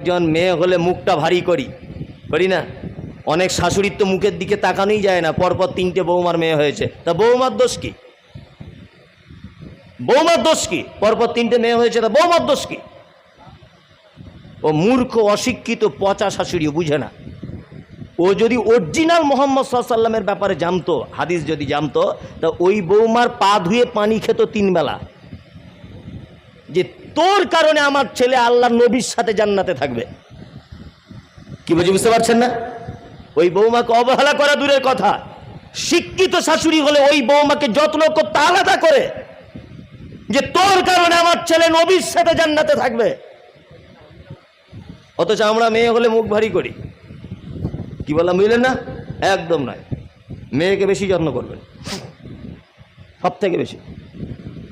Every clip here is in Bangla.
একজন মেয়ে হলে মুখটা ভারী করি করি না? অনেক শাশুড়ির তো মুখের দিকে তাকানোই যায় না, পরপর তিনটে বৌমার মেয়ে হয়েছে। তা বৌমার দোষ কি? বৌমার দোষ কি? পরপর তিনটে মেয়ে হয়েছে, তা বৌমার দোষ কি? ও মূর্খ, অশিক্ষিত, পচা শাশুড়ি বুঝে না। ও যদি অরিজিনাল মোহাম্মদ সাল্লামের ব্যাপারে জানতো, হাদিস যদি জানতো, তা ওই বৌমার পা ধুয়ে পানি খেত তিন বেলা যে তোর কারণে আমার ছেলে আল্লাহ নবীর সাথে জান্নাতে থাকবে। কি বুঝে বুঝতে পারছেন না? ওই বৌমাকে অবহেলা করা দূরের কথা। শিক্ষিত শাশুড়ি হলে ওই বৌমাকে যত্ন করতে আলাদা করে যে তোর কারণে আমার ছেলে নবীর সাথে জান্নাতে থাকবে। অথচ আমরা মেয়ে হলে মুখ ভারী করি। কি বললাম বুঝলেন না? একদম নয়। মেয়েকে বেশি যত্ন করবেন। সব থেকে বেশি।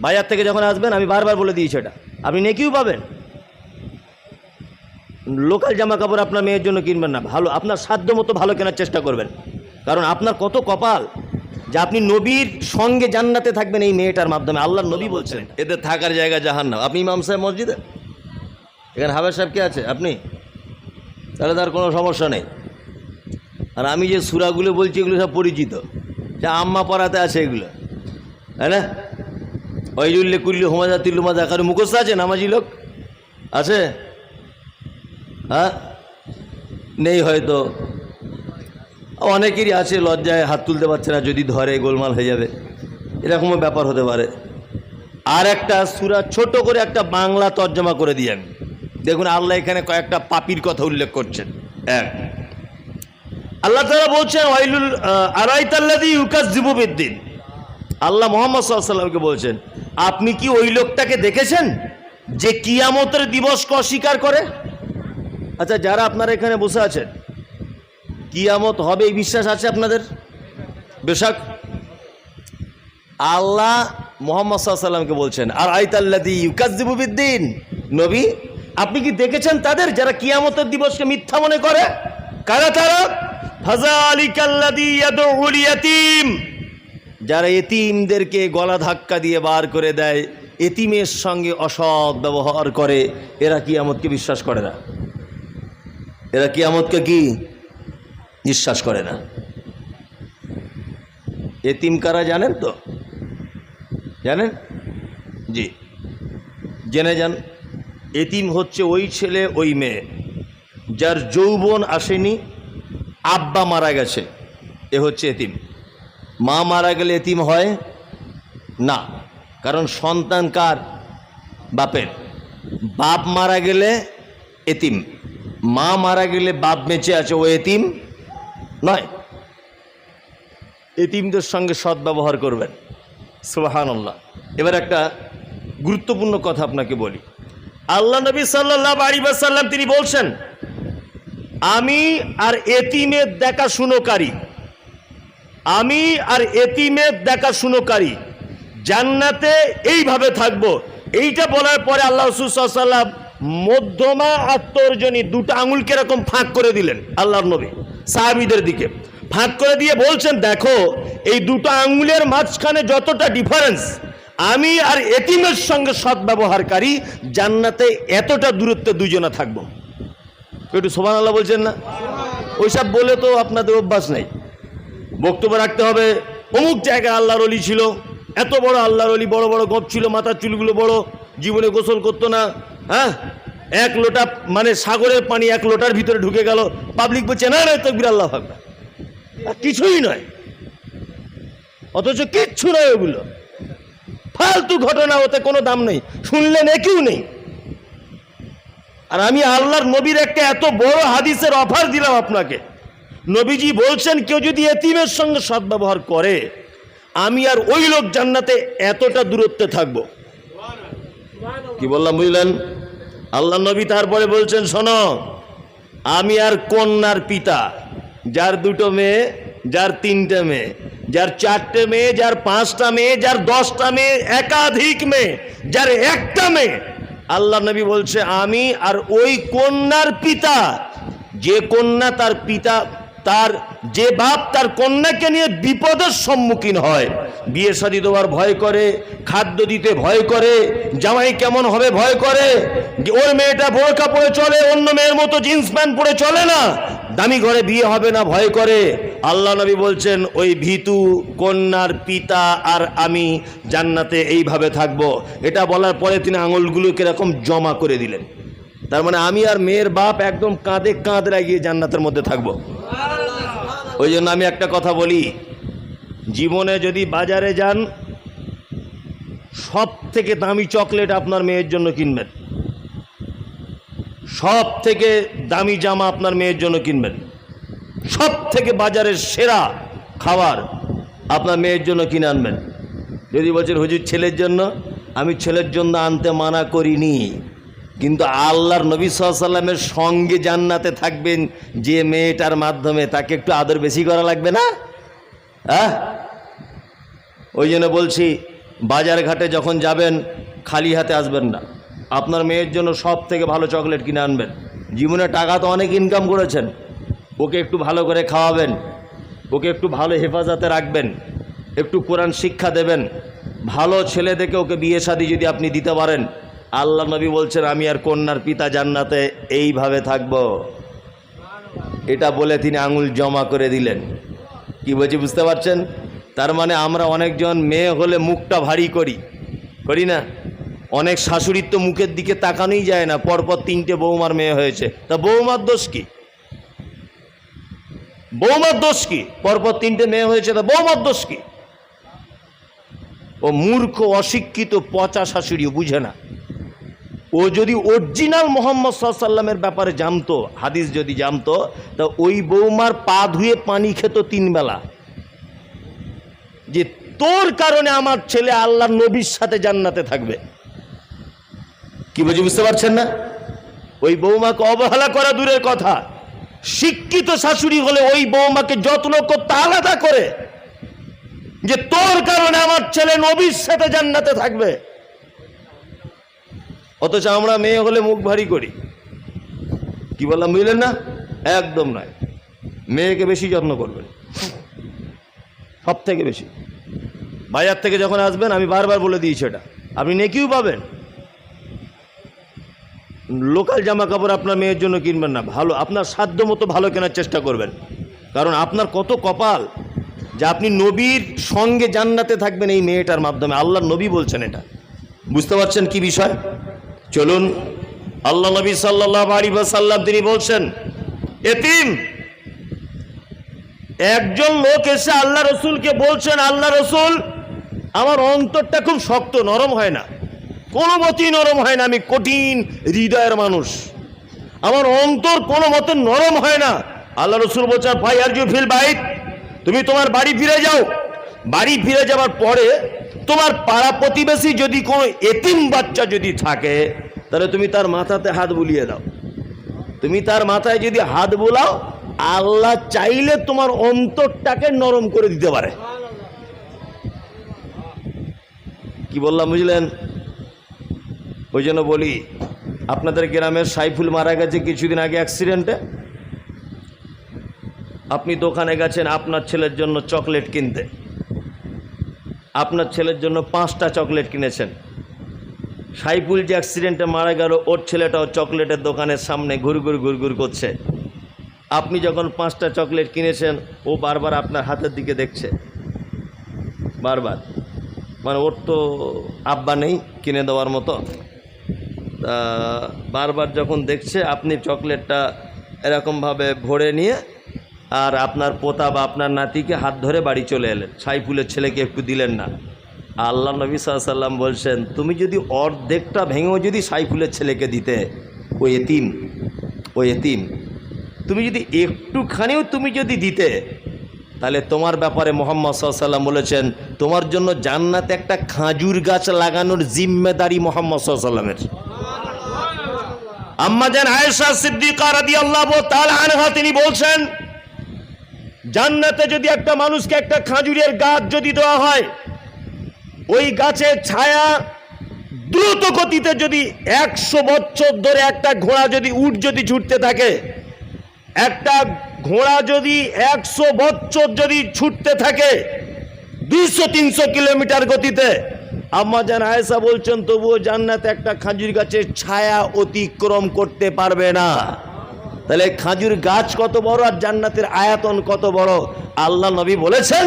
বাজার থেকে যখন আসবেন, আমি বারবার বলে দিয়েছি এটা। আপনি নেকিও পাবেন। লোকাল জামা কাপড় আপনার মেয়ের জন্য কিনবেন না। ভালো, আপনার সাধ্য মতো ভালো কেনার চেষ্টা করবেন। কারণ আপনার কত কপাল যে আপনি নবীর সঙ্গে জান্নাতে থাকবেন এই মেয়েটার মাধ্যমে। আল্লাহর নবী বলছেন। এদের থাকার জায়গা জাহান্নাম। আপনি ইমাম সাহেব মসজিদে? এখানে হাবের সাহেব কে আছে? আপনি? তাহলে তার কোনো সমস্যা নেই। আর আমি যে সুরাগুলো বলছি এগুলো সব পরিচিত। যা আম্মা পড়াতে আছে এগুলো। হ্যাঁ না? ওইজুল্লে কুল্লি হোমাজা তিল্লুমা দেখার মুখস্থ আছে, নামাজি লোক? আছে? হ্যাঁ? নেই হয়তো। অনেকেরই আছে লজ্জায় হাত তুলতে পারছে না, যদি ধরে গোলমাল হয়ে যাবে। এরকমও ব্যাপার হতে পারে। আর একটা সুরা ছোট করে একটা বাংলা তর্জমা করে দিই আমি। দেখুন, আল্লাহ এখানে কয়েকটা পাপির কথা উল্লেখ করছেন। এক, আল্লাহ তালা বলছেন, ওয়াইলুল আড়াইতাল্লাদি ইউকাস জিবুবিদ্দিন আল্লাহ মোহাম্মদ সাল্লামকে বলছেন আপনি কি ওই লোকটাকে দেখেছেন? যে কিয়ামতের দিবসকে অস্বীকার করে? আচ্ছা যারা আপনারা এখানে বসে আছেন, কিয়ামত হবে এই বিশ্বাস আছে আপনাদের? বেশাক, আল্লাহ মোহাম্মদ সাল্লামকে বলছেন আর আইতাল্লাদি ইউকাজিবুবিদ্দিন নবী, আপনি কি দেখেছেন তাদের যারা কিয়ামতের দিবসকে মিথ্যা মনে করে? কারা তারা? ফাজালিকাল্লাদি ইয়াদউল ইয়াতীম। যারা এতিমদেরকে গলা ধাক্কা দিয়ে বার করে দেয়, এতিমের সঙ্গে অসৎ ব্যবহার করে, এরা কি কিয়ামতকে বিশ্বাস করে না। এরা কি কিয়ামতকে কি? বিশ্বাস করে না। এতিম কারা জানেন তো? জানেন? জি। জেনে যান। এতিম হচ্ছে ওই ছেলে, ওই মেয়ে, যার যৌবন আসেনি, আব্বা মারা গেছে, এ হচ্ছে এতিম। মা মারা গেলে এতিম হয়? না। কারণ সন্তান কার? বাপের। বাপ মারা গেলে এতিম। মা মারা গেলে বাপ বেঁচে আছে, ও এতিম নয়। এতিমদের সঙ্গে সদ্ব্যবহার করবেন। সুবাহান আল্লাহ এবার একটা গুরুত্বপূর্ণ কথা আপনাকে বলি। আল্লাহ নবী সাল্লাহ আলিবাসাল্লাম তিনি বলছেন, আমি আর এতিমের দেখাশুনোকারী আমি আর এতিমের দেখাশুনোকারী। জান্নাতে এইভাবে থাকব। এইটা বলার পরে আল্লাহ রসুল্লাম মধ্যমা আত্মর্জনী দুটো আঙুল কীরকম ফাঁক করে দিলেন আল্লাহর নবী, সাহাবিদের দিকে। ফাঁক করে দিয়ে বলছেন, দেখো, এই দুটো আঙুলের মাঝখানে যতটা ডিফারেন্স আমি আর এতিমের সঙ্গে সদ্ব্যবহারকারী জান্নাতে এতটা দূরত্বে দুজনে থাকব। একটু সোমান আল্লাহ বলছেন না? ওইসব বলে তো আপনাদের অভ্যাস নেই। বক্তব্য রাখতে হবে। অমুক জায়গায় আল্লাহর অলি ছিল। এত বড় আল্লাহর অলি, বড় বড় গপ ছিল, মাথার চুলগুলো বড়, জীবনে গোসল করতো না হ্যাঁ? এক লোটা মানে সাগরের পানি এক লোটার ভিতরে ঢুকে গেল। পাবলিক বলছে, না না, তকবির আল্লাহ ভাবনা কিছুই নয়। অথচ কিচ্ছু নয় ওগুলো। ফালতু ঘটনা, ওতে কোনো দাম নেই। শুনলে নেকিও নেই। আর আমি আল্লাহর নবীর একটা এত বড় হাদিসের অফার দিলাম আপনাকে। নবীজি বলছেন, কেউ যদি এতিমের সঙ্গে সদ্ব্যবহার করে, আমি আর ওই লোক জান্নাতে এতটা দূরত্বে থাকব। কি বললাম, বুঝলেন? আল্লাহ নবী তারপরে বলছেন, শোনো, আমি আর কন্যার পিতা, যার দুটো মেয়ে, যার তিনটে মেয়ে, যার চারটে মেয়ে, যার পাঁচটা মেয়ে, যার দশটা মেয়ে, একাধিক মেয়ে, যার একটা মেয়ে। আল্লাহ নবী বলছে, আমি আর ওই কন্যার পিতা, যে কন্যা তার পিতা তার যে বাপ তার কন্যাকে নিয়ে বিপদের সম্মুখীন হয়। বিয়ে শাদি দেওয়ার ভয় করে, খাদ্য দিতে ভয় করে, জামাই কেমন হবে ভয় করে। ওর মেয়েটা বোরকা পরে চলে, অন্য মেয়ের মতো জিন্স প্যান্ট পরে চলে না। দামি ঘরে বিয়ে হবে না ভয় করে। আল্লাহ নবী বলছেন, ওই ভীতু, কন্যার পিতা আর আমি জান্নাতে এইভাবে থাকব। এটা বলার পরে তিনি আঙুলগুলো কীরকম জমা করে দিলেন। তার মানে আমি আর মেয়ের বাপ একদম কাঁধে কাঁধ লাগিয়ে জান্নাতের মধ্যে থাকব। ওই জন্য আমি একটা কথা বলি, জীবনে যদি বাজারে যান সব থেকে দামি চকলেট আপনার মেয়ের জন্য কিনবেন। সব থেকে দামি জামা আপনার মেয়ের জন্য কিনবেন। সব থেকে বাজারের সেরা খাবার আপনার মেয়ের জন্য কিনে আনবেন। যদি বলছেন, হুজুর, ছেলের জন্য? আমি ছেলের জন্য আনতে মানা করিনি। কিন্তু আল্লাহর নবী সাল্লামের সঙ্গে জান্নাতে থাকবেন যে মেয়েটার মাধ্যমে, তাকে একটু আদর বেশি করা লাগবে না? হ্যাঁ? ওই জন্য বলছি, বাজার ঘাটে যখন যাবেন, খালি হাতে আসবেন না। আপনার মেয়ের জন্য সব থেকে ভালো চকলেট কিনে আনবেন। জীবনে টাকা তো অনেক ইনকাম করেছেন। ওকে একটু ভালো করে খাওয়াবেন। ওকে একটু ভালো হেফাজতে রাখবেন। একটু কোরআন শিক্ষা দেবেন। ভালো ছেলে দেখে ওকে বিয়ে শাদি যদি আপনি দিতে পারেন আল্লাহ নবী বলছেন, আমি আর কন্যার পিতা জান্নাতে এইভাবে থাকব। এটা বলে তিনি আঙুল জমা করে দিলেন। কি বলছি, বুঝতে পারছেন? তার মানে আমরা অনেকজন মেয়ে হলে মুখটা ভারী করি। করি না? অনেক শাশুড়ির তো মুখের দিকে তাকানোই যায় না। পরপর তিনটে বৌমার মেয়ে হয়েছে। তা বৌমার দোষ কি? বৌমার দোষ কি? পরপর তিনটে মেয়ে হয়েছে, তা বৌমার দোষ কি? ও মূর্খ, অশিক্ষিত, পচা শাশুড়ি বুঝে না। ও যদি অরিজিনাল মোহাম্মদ সাল্লামের ব্যাপারে জানতো, হাদিস যদি জানতো, তা ওই বৌমার পা ধুয়ে পানি খেত তিনবেলা যে তোর কারণে আমার ছেলে আল্লাহ নবীর সাথে জান্নাতে থাকবে। কি বুঝে বুঝতে পারছেন না? ওই বৌমাকে অবহেলা করা দূরের কথা। শিক্ষিত শাশুড়ি হলে ওই বৌমাকে যত্ন করতে আলাদা করে। যে তোর কারণে আমার ছেলে নবীর সাথে জান্নাতে থাকবে। অথচ আমরা মেয়ে হলে মুখ ভারী করি। কি বললাম বুঝলেন না? একদম নয়। মেয়েকে বেশি যত্ন করবেন। সব থেকে বেশি। বাজার থেকে যখন আসবেন, আমি বারবার বলে দিয়েছি এটা। আপনি নেকিও পাবেন। লোকাল জামা কাপড় আপনার মেয়ের জন্য কিনবেন না। ভালো, আপনার সাধ্য মতো ভালো কেনার চেষ্টা করবেন। কারণ আপনার কত কপাল যে আপনি নবীর সঙ্গে জান্নাতে থাকবেন এই মেয়েটার মাধ্যমে। আল্লাহ নবী বলছেন এটা। বুঝতে পারছেন কি বিষয়? চলুন, আল্লাহ নবী সাল্লাহ আলী সাল্লাম তিনি বলছেন, এতিম, একজন লোক এসে আল্লাহ রসুলকে বলছেন, আল্লাহ রসুল, আমার অন্তরটা খুব শক্ত, নরম হয় না। কোনো মতেই নরম হয় না, আমি কঠিন হৃদয়ের মানুষ। আমার অন্তর কোনো মতে নরম হয় না। আল্লাহ রসুল বলছেন ভাই, আর ফিল বাইক তুমি তোমার বাড়ি ফিরে যাও। বাড়ি ফিরে যাওয়ার পরে তোমার পাড়া প্রতিবেশী যদি কোনো এতিম বাচ্চা যদি থাকে তাহলে তুমি তার মাথাতে হাত বুলিয়ে দাও। তুমি তার মাথায় যদি হাত বোলাও, আল্লাহ চাইলে তোমার অন্তরটাকে নরম করে দিতে পারে। কি বললাম, বুঝলেন? ওই জন্য বলি, আপনাদের গ্রামের সাইফুল মারা গেছে কিছুদিন আগে অ্যাক্সিডেন্টে আপনি দোকানে গেছেন আপনার ছেলের জন্য চকলেট কিনতে। আপনার ছেলের জন্য পাঁচটা চকলেট কিনেছেন। সাইফুল যে অ্যাক্সিডেন্টে মারা গেল, ওর ছেলেটাও চকলেটের দোকানের সামনে ঘুরঘুর ঘুরঘুর করছে। আপনি যখন পাঁচটা চকলেট কিনেছেন, ও বারবার আপনার হাতের দিকে দেখছে। বারবার। মানে ওর তো আব্বা নেই কিনে দেওয়ার মতো। তা বারবার যখন দেখছে, আপনি চকলেটটা এরকমভাবে ভরে নিয়ে আর আপনার পোতা বা আপনার নাতিকে হাত ধরে বাড়ি চলে এলেন। সাইফুলের ছেলেকে একটু দিলেন না। আল্লাহ নবী সাল্লাম বলছেন, তুমি যদি অর্ধেকটা ভেঙেও যদি সাইফুলের ছেলেকে দিতে, ও এতিম ও এতিম, তুমি যদি একটুখানিও তুমি যদি দিতে, তাহলে তোমার ব্যাপারে মোহাম্মদ সাল্লাম বলেছেন, তোমার জন্য জান্নাতে একটা খাজুর গাছ লাগানোর জিম্মেদারি মোহাম্মদ সাল্লামের আম্মাজান আয়েশা সিদ্দিকা রাদিয়াল্লাহু তাআলা তিনি বলছেন, জান্নাতে যদি একটা মানুষকে একটা খাজুরের গাছ যদি দেওয়া হয় ওই গাছের ছায়া দ্রুত গতিতে যদি একশো বছর ধরে একটা ঘোড়া যদি উঠ যদি ছুটতে থাকে, একটা ঘোড়া যদি একশো বছর যদি ছুটতে থাকে, দুইশো, তিনশো কিলোমিটার গতিতে, আম্মা জান আয়েশা বলছেন, তবুও জান্নাতে একটা খাজুর গাছের ছায়া অতিক্রম করতে পারবে না। তাহলে খাজুর গাছ কত বড় আর জান্নাতের আয়াতন কত বড়? আল্লাহ নবী বলেছেন,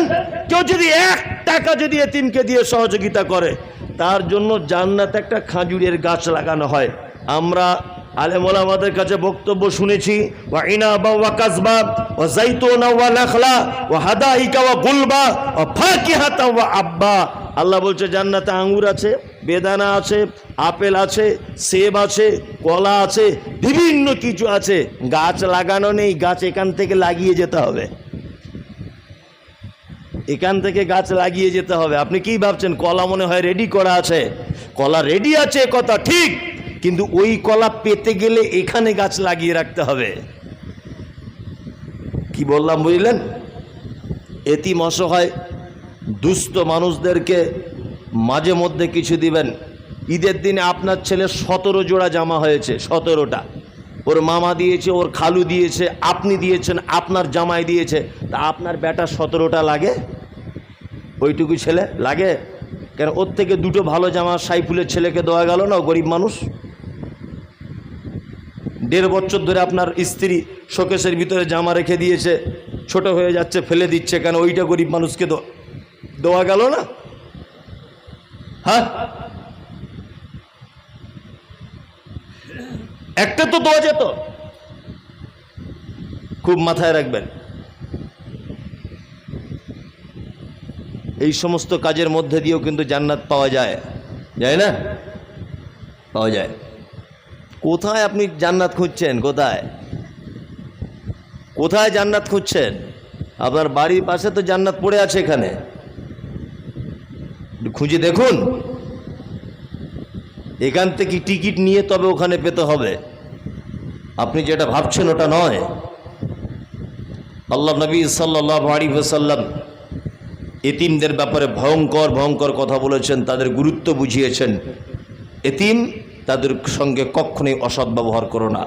কেউ যদি এক টাকা যদি এতিমকে দিয়ে সহযোগিতা করে, তার জন্য জান্নাত একটা খাজুরের গাছ লাগানো হয়। আমরা আলেমোল আমাদের কাছে বক্তব্য শুনেছি ইনাবা ওয়া ওয়া আব্বা। আল্লাহ বলছে, জান্নাতে আঙুর আছে, বেদানা আছে, আপেল আছে, সেব আছে, কলা আছে, বিভিন্ন কিছু আছে। গাছ লাগানো নেই, গাছ এখান থেকে লাগিয়ে যেতে হবে। এখান থেকে গাছ লাগিয়ে যেতে হবে। আপনি কি ভাবছেন? কলা মনে হয় রেডি করা আছে। কলা রেডি আছে কথা ঠিক, কিন্তু ওই কলা পেতে গেলে এখানে গাছ লাগিয়ে রাখতে হবে। কি বললাম, বুঝলেন? এতিম অসহায় দুস্থ মানুষদেরকে মাঝে মধ্যে কিছু দিবেন। ঈদের দিনে আপনার ছেলে সতেরো জোড়া জামা হয়েছে, সতেরোটা। ওর মামা দিয়েছে, ওর খালু দিয়েছে, আপনি দিয়েছেন, আপনার জামাই দিয়েছে। তা আপনার বেটা সতেরোটা লাগে? ওইটুকু ছেলে লাগে? কেন ওর থেকে দুটো ভালো জামা সাইফুলের ছেলেকে দেওয়া গেল না গরিব মানুষ? দেড় বছর ধরে আপনার স্ত্রী শোকেশের ভিতরে জামা রেখে দিয়েছে, ছোট হয়ে যাচ্ছে, ফেলে দিচ্ছে, কেন ওইটা গরিব মানুষকে দো- দেওয়া গেল না? হ্যাঁ? একটা তো দেওয়া যেত। খুব মাথায় রাখবেন। এই সমস্ত কাজের মধ্যে দিয়েও কিন্তু জান্নাত পাওয়া যায়। যায় না? পাওয়া যায়। কোথায় আপনি জান্নাত খুঁজছেন? কোথায়? কোথায় জান্নাত খুঁজছেন? আপনার বাড়ির পাশে তো জান্নাত পড়ে আছে এখানে। খুঁজে দেখুন। এখান থেকে টিকিট নিয়ে তবে ওখানে পেতে হবে। আপনি যেটা ভাবছেন ওটা নয়। আল্লাহ নবী সাল্লাহ আলী সাল্লাম এতিমদের ব্যাপারে ভয়ঙ্কর ভয়ঙ্কর কথা বলেছেন, তাদের গুরুত্ব বুঝিয়েছেন। এতিম তাদের সঙ্গে কখনোই অসৎ ব্যবহার করো না।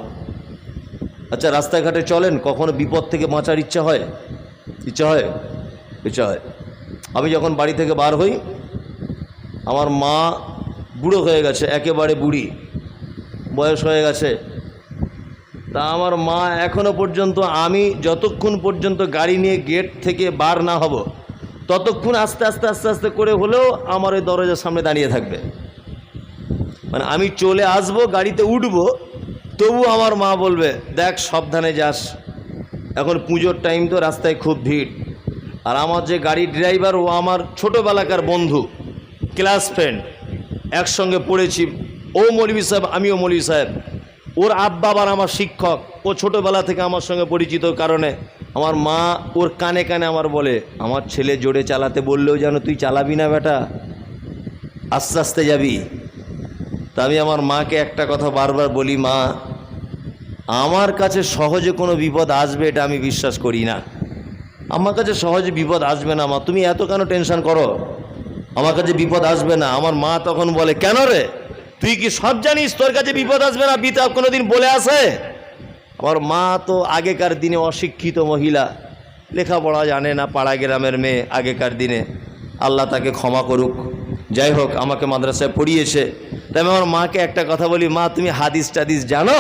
আচ্ছা রাস্তাঘাটে চলেন, কখনো বিপদ থেকে বাঁচার ইচ্ছা হয়? ইচ্ছা হয়? ইচ্ছা হয়। আমি যখন বাড়ি থেকে বার হই আমার মা বুড়ো হয়ে গেছে, একেবারে বুড়ি, বয়স হয়ে গেছে। তা আমার মা এখনও পর্যন্ত আমি যতক্ষণ পর্যন্ত গাড়ি নিয়ে গেট থেকে বার না হব, ততক্ষণ আস্তে আস্তে আস্তে আস্তে করে হলেও আমার ওই দরজার সামনে দাঁড়িয়ে থাকবে। মানে আমি চলে আসব, গাড়িতে উঠব, তবু আমার মা বলবে, দেখ, সাবধানে যাস। এখন পুজোর টাইম তো রাস্তায় খুব ভিড়। আর আমার যে গাড়ির ড্রাইভার ও আমার ছোটোবেলাকার বন্ধু। ক্লাস ফ্রেন্ড, একসঙ্গে পড়েছি। ও মৌলভী সাহেব, আমিও মৌলভী সাহেব। ওর আব্বা আবার আমার শিক্ষক। ও ছোটোবেলা থেকে আমার সঙ্গে পরিচিত কারণে আমার মা ওর কানে কানে আমার বলে, আমার ছেলে জোরে চালাতে বললেও যেন তুই চালাবি না বেটা, আস্তে আস্তে যাবি। তা আমি আমার মাকে একটা কথা বারবার বলি, মা, আমার কাছে সহজে কোনো বিপদ আসবে এটা আমি বিশ্বাস করি না। আমার কাছে সহজে বিপদ আসবে না, মা। তুমি এত কেন টেনশন করো? আমার কাছে বিপদ আসবে না। আমার মা তখন বলে, কেন রে? তুই কি সব জানিস তোর কাছে বিপদ আসবে না? বিতা কোনোদিন বলে আসে? আমার মা তো আগেকার দিনে অশিক্ষিত মহিলা। লেখাপড়া জানে না পাড়া গ্রামের মেয়ে আগেকার দিনে। আল্লাহ তাকে ক্ষমা করুক। যাই হোক, আমাকে মাদ্রাসায় পড়িয়েছে। তাই আমি আমার মাকে একটা কথা বলি, মা, তুমি হাদিস টাদিস জানো?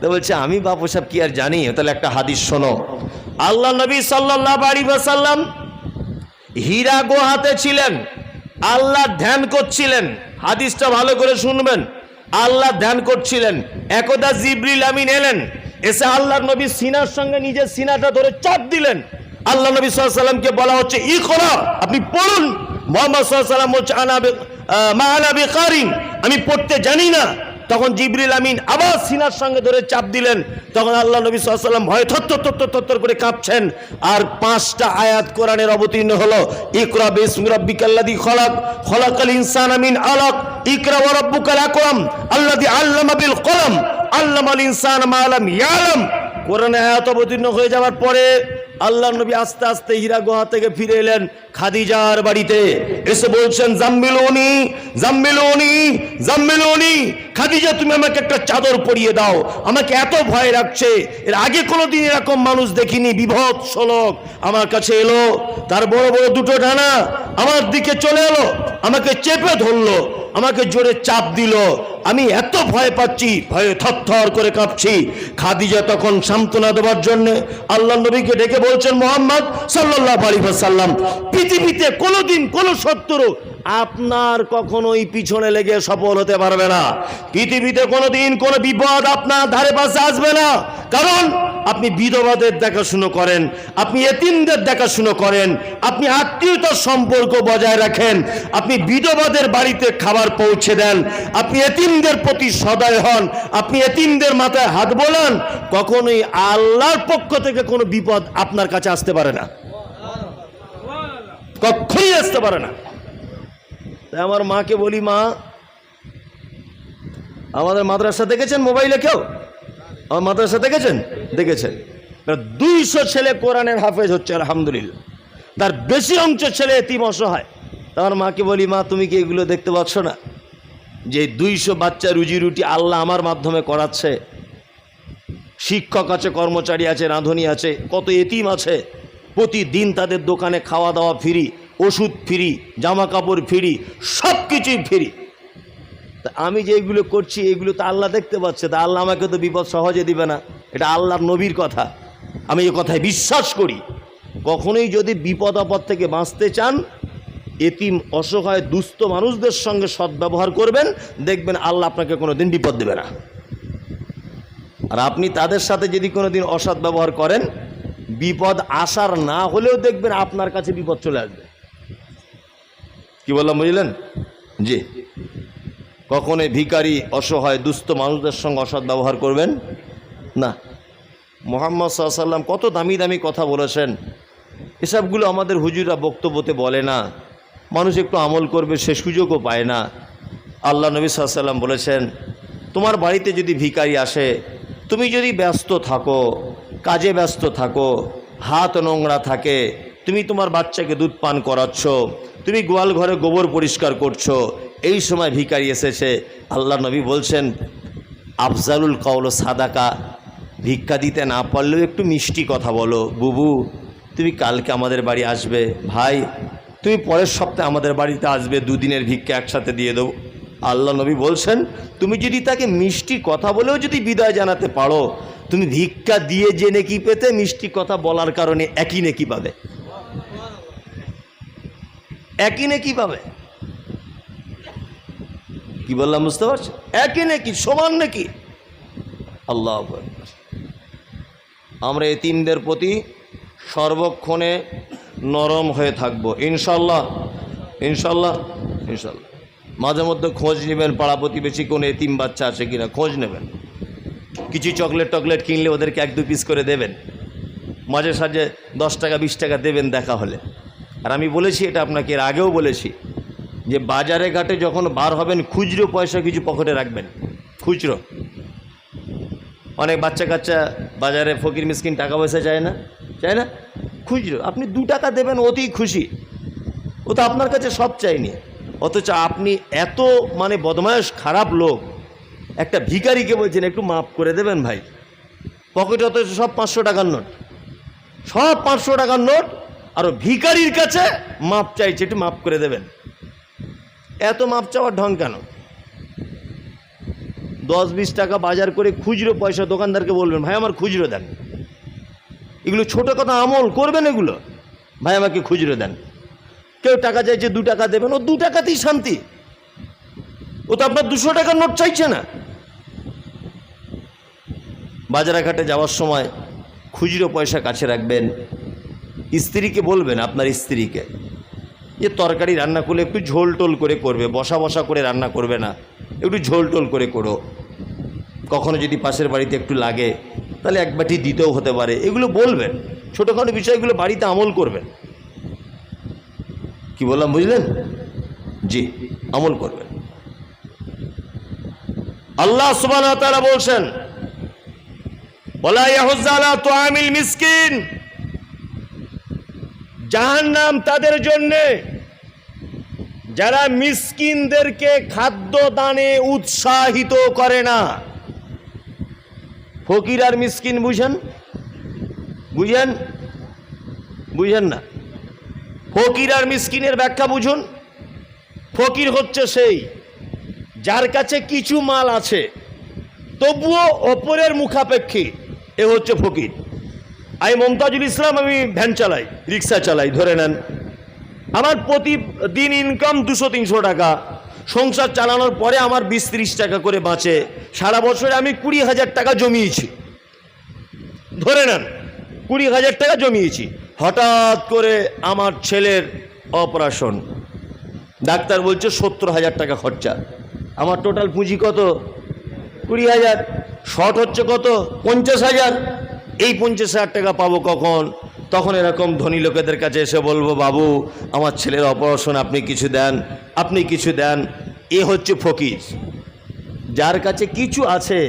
তো বলছে, আমি বাপু সাহেব কি আর জানি? তাহলে একটা হাদিস শোনো। আল্লাহ নবী সাল্লাহ আলী সাল্লাম হীরা গোহাতে ছিলেন। আল্লাহ ধ্যান করছিলেন। হাদিসটা ভালো করে শুনবেন। আল্লাহ ধ্যান করছিলেন। একদা জিবরিল আমিন এলেন। এসে আল্লাহ নবী সিনার সঙ্গে নিজের সিনাটা ধরে চাপ দিলেন। আল্লাহ নবী সাল্লামকে বলা হচ্ছে ই করা আপনি পড়ুন। মোহাম্মদ সাল্লাম বলছে আনাবে মা আনাবে কারিম। আমি পড়তে জানি না। তখন জিবরিল আমিন আবার সিনার সঙ্গে ধরে চাপ দিলেন। তখন আল্লাহ নবী সাল্লাম ভয় থত্তর থত্তর থত্তর করে কাঁপছেন। আর পাঁচটা আয়াত কোরআনের অবতীর্ণ হলো, ইকরা বিসমি রাব্বিকাল্লাযী খলাক, খলাকাল ইনসান আমিন আলাক, ইকরা ওয়া রাব্বুকাল আকরাম, আল্লাযী আল্লামা বিল কলম, আল্লামাল ইনসান মা লাম ইয়ালাম। কোরআনে আয়াত অবতীর্ণ হয়ে যাওয়ার পরে আল্লাহ নবী আস্তে আস্তে হীরা গুহা থেকে ফিরে এলেন খাদিজার বাড়িতে। এসে বলছেন, জাম্মিলুনি জাম্মিলুনি জাম্মিলুনি, খাদিজা, তুমি আমাকে একটা চাদর পরিয়ে দাও। আমাকে এত ভয় রাখছে এর আগে কোনোদিন এরকম মানুষ দেখিনি বিভৎ লোক আমার কাছে এলো। তার বড় বড় দুটো ডানা আমার দিকে চলে এলো, আমাকে চেপে ধরলো। আমাকে জোরে চাপ দিল। আমি এত ভয় পাচ্ছি, ভয়ে থর করে কাঁপছি। খাদিজা তখন সান্ত্বনা দেওয়ার জন্য আল্লাহ নবীকে ডেকে বলছেন, মোহাম্মদ সাল্লাহ আলী সাল্লাম পৃথিবীতে কোনোদিন কোনো শত্রু আপনার কখনোই পিছনে লেগে সফল হতে পারবে না। পৃথিবীতে কোনোদিন কোনো বিপদ আপনার ধারে পাশে আসবে না। কারণ আপনি বিধবাদের দেখাশুনো করেন, আপনি এতিমদের দেখাশুনো করেন, আপনি আত্মীয়তার সম্পর্ক বজায় রাখেন, আপনি বিধবাদের বাড়িতে খাবার পৌঁছে দেন, আপনি এতিমদের প্রতি সদয় হন, আপনি এতিমদের মাথায় হাত বোলান, কখনোই আল্লাহর পক্ষ থেকে কোনো বিপদ আপনার কাছে আসতে পারে না। কখনই আসতে পারে না। তাই আমার মাকে বলি, মা, আমাদের মাদ্রাসা দেখেছেন মোবাইলে কেউ? আমার মাদ্রাসা দেখেছেন? দেখেছেন। দুইশো ছেলে কোরআনের হাফেজ হচ্ছে, আলহামদুলিল্লাহ। তার বেশি অংশ ছেলে এতিম অসহায়। আমার মাকে বলি, মা, তুমি কি এগুলো দেখতে পাচ্ছ না? যে দুইশো বাচ্চা রুজি রুটি আল্লাহ আমার মাধ্যমে করাচ্ছে। শিক্ষক আছে, কর্মচারী আছে, রাঁধুনি আছে, কত এতিম আছে। প্রতিদিন তাদের দোকানে খাওয়া দাওয়া ফ্রি। ওষুধ ফ্রি জামা কাপড় ফ্রি সব কিছুই ফ্রি। তা আমি যে এগুলো করছি, এগুলো তো আল্লাহ দেখতে পাচ্ছে, তা আল্লাহ আমাকে তো বিপদ সহজে দিবে না। এটা আল্লাহর নবীর কথা। আমি এই কথায় বিশ্বাস করি। কখনোই যদি বিপদ আপদ থেকে বাঁচতে চান, এতিম, অসহায়, দুস্থ মানুষদের সঙ্গে সদ্ব্যবহার করবেন, দেখবেন আল্লাহ আপনাকে কোনো দিন বিপদ দেবে না। আর আপনি তাদের সাথে যদি কোনো দিন অসৎ ব্যবহার করেন, বিপদ আসার না হলেও দেখবেন আপনার কাছে বিপদ চলে আসবে। কি বললাম, বুঝলেন? জি। কখনোই ভিখারি, অসহায়, দুস্থ মানুষদের সঙ্গে অসৎ ব্যবহার করবেন না। মোহাম্মদ সাল্লাম কত দামি দামি কথা বলেছেন। এসবগুলো আমাদের হুজুরা বক্তব্যতে বলে না। মানুষ একটু আমল করবে, সে সুযোগও পায় না। আল্লাহ নবী সাল্লাম বলেছেন, তোমার বাড়িতে যদি ভিকারি আসে, তুমি যদি ব্যস্ত থাকো, কাজে ব্যস্ত থাকো, হাত নোংরা থাকে, তুমি তোমার বাচ্চাকে দুধ পান করাচ্ছ তুমি গোয়াল ঘরে গোবর পরিষ্কার করছ। এই সময় ভিখারি এসেছে। আল্লাহ নবী বলছেন, আফজালুল কৌল সাদাকা, ভিক্ষা দিতে না পারলেও একটু মিষ্টি কথা বলো। বুবু, তুমি কালকে আমাদের বাড়ি আসবে। ভাই, তুমি পরের সপ্তাহে আমাদের বাড়িতে আসবে। দুদিনের ভিক্ষা একসাথে দিয়ে দেবো। আল্লাহ নবী বলছেন, তুমি যদি তাকে মিষ্টি কথা বলেও যদি বিদায় জানাতে পারো, তুমি ভিক্ষা দিয়ে যে নেকি পেতে মিষ্টি কথা বলার কারণে একই নেকি পাবে? একই নেকি পাবে? কি বললাম বুঝতে পারছ? একই নাকি, সমান নাকি? আল্লাহ। আমরা এতিমদের প্রতি সর্বক্ষণে নরম হয়ে থাকব। ইনশাল্লাহ ইনশাল্লাহ ইনশাল্লাহ মাঝে মধ্যে খোঁজ নেবেন পাড়া প্রতিবেশী, কোনো এতিম বাচ্চা আছে কিনা, খোঁজ নেবেন। কিছু চকলেট টকলেট কিনলে ওদেরকে এক দু পিস করে দেবেন। মাঝে সাঝে দশ টাকা, বিশ টাকা দেবেন দেখা হলে। আর আমি বলেছি এটা আপনাকে এর আগেও বলেছি যে বাজারে ঘাটে যখন বার হবেন, খুচরো পয়সা কিছু পকেটে রাখবেন। খুচরো। অনেক বাচ্চা কাচ্চা বাজারে ফকির মিসকিন টাকা পয়সা চায় না চায় না? খুচরো। আপনি দু টাকা দেবেন, অতি খুশি। ও তো আপনার কাছে সব চাইনি অথচ আপনি এত মানে বদমায়স খারাপ লোক। একটা ভিখারিকে বলছেন, একটু মাফ করে দেবেন ভাই। পকেটে অথচ সব পাঁচশো টাকার নোট। সব পাঁচশো টাকার নোট আর ও ভিখারির কাছে মাপ চাইছে, একটু মাফ করে দেবেন। এত মাপ চাওয়ার ঢং কেন? দশ বিশ টাকা বাজার করে খুচরো পয়সা দোকানদারকে বলবেন, ভাই, আমার খুচরো দেন। এগুলো ছোট কথা আমল করবেন এগুলো? ভাই, আমাকে খুচরো দেন। কেউ টাকা চাইছে, দু টাকা দেবেন, ও দু টাকাতেই শান্তি। ও তো আপনার দুশো টাকার নোট চাইছে না। বাজারঘাটে যাওয়ার সময় খুচরো পয়সা কাছে রাখবেন স্ত্রীকে বলবেন, আপনার স্ত্রীকে। যে তরকারি রান্না করলে একটু ঝোল টোল করে করবে, বসা বসা করে রান্না করবে না, একটু ঝোল টোল করে করো। কখনো যদি পাশের বাড়িতে একটু লাগে, তাহলে এক বাটি দিতেও হতে পারে। এগুলো বলবেন, ছোটোখাটো বিষয়গুলো বাড়িতে আমল করবেন। কি বললাম, বুঝলেন? জি, আমল করবেন। আল্লাহ তারা বলছেন বলা ইয়াহুজ্জালা তো আমিল মিসকিন। জাহান্নাম তাদের জন্যে। যারা মিসকিনদেরকে খাদ্য দানে উৎসাহিত করে না। ফকির আর মিসকিন বুঝেন? বুঝেন? বুঝেন না। ফকির আর মিসকিনের ব্যাখ্যা বুঝুন। ফকির হচ্ছে সেই, যার কাছে কিছু মাল আছে, তবুও অপরের মুখাপেক্ষী, এ হচ্ছে ফকির। আমি মমতাজুল ইসলাম, আমি ভ্যান চালাই, রিক্সা চালাই, ধরে নেন। আমার প্রতিদিন ইনকাম দুশো, তিনশো টাকা। সংসার চালানোর পরে আমার বিশ, ত্রিশ টাকা করে বাঁচে। সারা বছরে আমি কুড়ি হাজার টাকা জমিয়েছি। ধরে নেন, কুড়ি হাজার টাকা জমিয়েছি। হঠাৎ করে আমার ছেলের অপারেশন। ডাক্তার বলছে, সত্তর হাজার টাকা খরচা। আমার টোটাল পুঁজি কত? কুড়ি হাজার। শর্ট হচ্ছে কত? পঞ্চাশ হাজার। এই পঞ্চাশ হাজার টাকা পাবো কখন? তখন এরকম ধনী লোকেদের কাছে এসে বলব, বাবু, আমার ছেলের অপারেশন আপনি কিছু দেন, আপনি কিছু দেন। এ হচ্ছে ফকির। যার কাছে কিছু আছে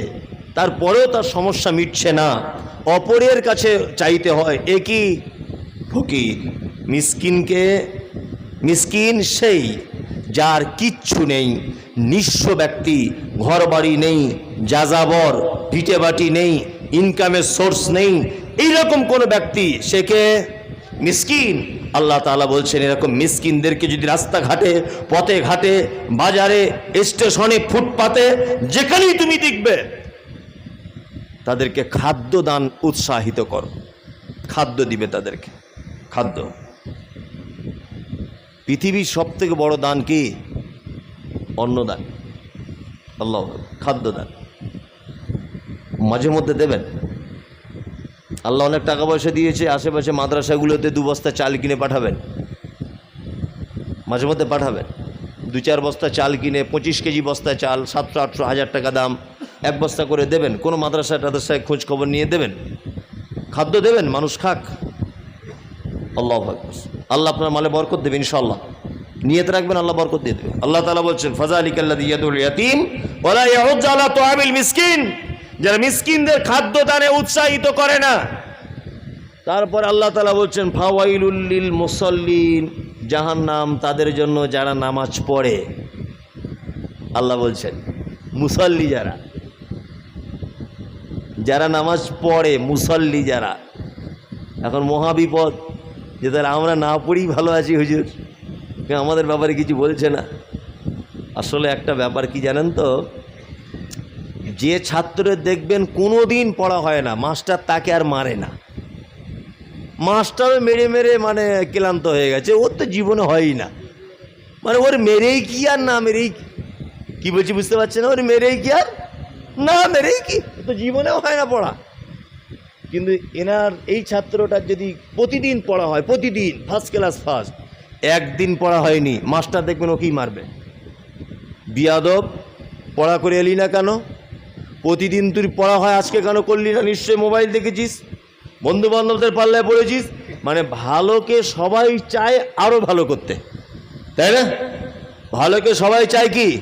তারপরেও তার সমস্যা মিটছে না। অপরের কাছে চাইতে হয়, এ কি? ফকির। মিসকিনকে, মিসকিন সেই যার কিচ্ছু নেই, নিঃস্ব ব্যক্তি ঘর বাড়ি নেই, যাযাবর ভিটে বাটি নেই ইনকামের সোর্স নেই। এইরকম কোনো ব্যক্তি সেকে মিসকিন। আল্লাহ তাআলা বলছেন, এরকম মিসকিনদেরকে যদি রাস্তাঘাটে, পথে ঘাটে, বাজারে, স্টেশনে, ফুটপাতে, যেখানেই তুমি দেখবে, তাদেরকে খাদ্য দান উৎসাহিত করো। খাদ্য দিবে তাদেরকে। খাদ্য। পৃথিবীর সব থেকে বড় দান কি? অন্নদান আল্লাহ খাদ্য দান। মাঝে মধ্যে দেবেন। আল্লাহ অনেক টাকা পয়সা দিয়েছে, আশেপাশে মাদ্রাসাগুলোতে দু বস্তা চাল কিনে পাঠাবেন। মাঝে মধ্যে পাঠাবেন। দু চার বস্তা চাল কিনে পঁচিশ কেজি বস্তা চাল, সাতশো আটশো হাজার টাকা দাম, এক বস্তা করে দেবেন। কোনো মাদ্রাসা টাদ্রাসায় খোঁজ খবর নিয়ে দেবেন। খাদ্য দেবেন, মানুষ খাক। আল্লাহ। আল্লাহ আপনার মালে বরকত দেবে ইনশাল্লাহ নিয়ত রাখবেন, আল্লাহ বরকত দিয়ে দেবে। আল্লাহ তালা বলছেন ফাজা আলী কাল্লাদি ইয়াদুল ইয়াতিম ওলা আলা তোয়াবিল মিসকিন। যারা মিসকিনদের খাদ্য দানে উৎসাহিত করে না, তারপর আল্লাহ তালা বলছেন ফাওয়াইলুল্লিল মুসল্লিন জাহান নাম তাদের জন্য যারা নামাজ পড়ে। আল্লাহ বলছেন, মুসল্লি যারা যারা নামাজ পড়ে, মুসল্লি যারা, এখন মহাবিপদ, যে তাহলে আমরা না পড়েই ভালো আছি হুজুর। আমাদের ব্যাপারে কিছু বলছে না। আসলে একটা ব্যাপার কি জানেন তো? যে ছাত্রের দেখবেন কোনো দিন পড়া হয় না, মাস্টার তাকে আর মারে না। মাস্টারও মেরে মেরে মানে ক্লান্ত হয়ে গেছে, ওর তো জীবনে হয়ই না। মানে ওর মেরেই কি আর না মেরেই কি? কি বলছি বুঝতে পারছে না, ওর মেরেই কি আর না মেরেই কি? তো জীবনেও হয় না পড়া। কিন্তু এনার, এই ছাত্রটার যদি প্রতিদিন পড়া হয়, প্রতিদিন ফার্স্ট ক্লাস ফার্স্ট একদিন পড়া হয়নি, মাস্টার দেখবেন ওকেই মারবে। বিয়াদব, পড়া করে এলি না কেন? প্রতিদিন তুই পড়া হয়, আজকে কেন করলি না? নিশ্চয়ই মোবাইল দেখেছিস? বন্ধু বান্ধবদের পাল্লায় পড়েছিস? মানে ভালোকে সবাই চায় আরও ভালো করতে। তাই না? ভালোকে সবাই চায় কি?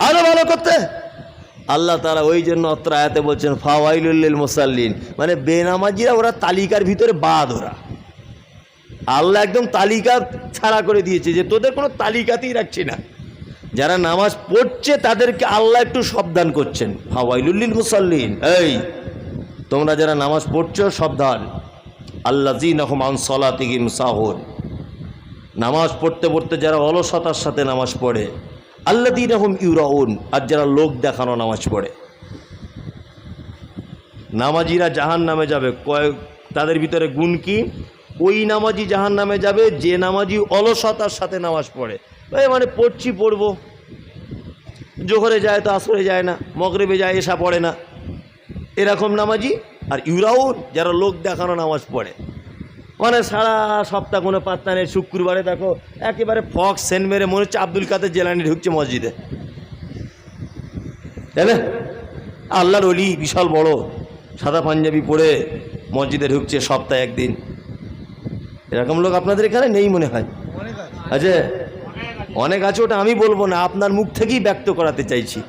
আরও ভালো করতে। আল্লাহ তারা ওই জন্য অত্র আয়াতে বলছেন ফাওয়াইলুল্লিল মুসাল্লিন। মানে বেনামাজিরা ওরা তালিকার ভিতরে বাদ ওরা। আল্লাহ একদম তালিকা ছাড়া করে দিয়েছে যে তোদের কোনো তালিকাতেই রাখছি না। যারা নামাজ পড়ছে তাদেরকে আল্লাহ একটু সাবধান করছেন। ফাওয়াইলুল্লিল মুসাল্লিন। এই, তোমরা যারা নামাজ পড়ছো সাবধান। আল্লাহ জি নহমান সলাতিহিম সাহর। নামাজ পড়তে পড়তে যারা অলসতার সাথে নামাজ পড়ে আল্লা দিন রহম ইউরাউন। আর যারা লোক দেখানো নামাজ পড়ে। নামাজিরা জাহান নামে যাবে। কয়েক, তাদের ভিতরে গুণ কি? ওই নামাজি জাহান নামে যাবে যে নামাজি অলসতার সাথে নামাজ পড়ে। মানে পড়ছি পড়ব। জোহরে যায় তো আসরে যায় না মগরেবে যায় এসা পড়ে না। এরকম নামাজি আর ইউরাউন যারা লোক দেখানো নামাজ পড়ে। মানে সারা সপ্তাহ কোনো পাত্তা নেই শুক্রবারে দেখো একেবারে ফক সেন মেরে মনে হচ্ছে আব্দুল কাদের জেলানি ঢুকছে মসজিদে। তাই না? আল্লাহর অলি বিশাল বড় সাদা পাঞ্জাবি পরে মসজিদে ঢুকছে সপ্তাহে একদিন। এরকম লোক আপনাদের এখানে নেই মনে হয়? আচ্ছা অনেক আছে, ওটা আমি বলব না, আপনার মুখ থেকেই ব্যক্ত করাতে চাইছি।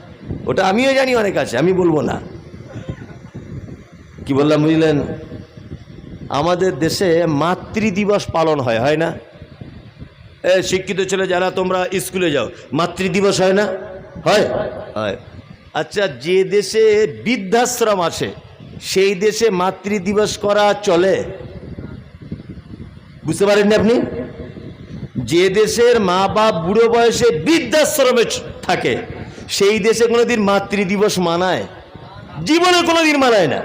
ওটা আমিও জানি অনেক আছে, আমি বলব না। কি বললাম, বুঝলেন? আমাদের দেশে মাতৃ দিবস পালন হয় হয় না? এ, শিক্ষিত ছেলে যারা, তোমরা স্কুলে যাও মাতৃ দিবস হয় না? হয়? হয়। আচ্ছা যে দেশে বৃদ্ধাশ্রম আছে সেই দেশে মাতৃ দিবস করা চলে? বুঝতে পারেননি আপনি? যে দেশের মা বাপ বুড়ো বয়সে বৃদ্ধাশ্রমে থাকে, সেই দেশে কোনোদিন মাতৃ দিবস মানায়? জীবনে কোনোদিন মানায় না।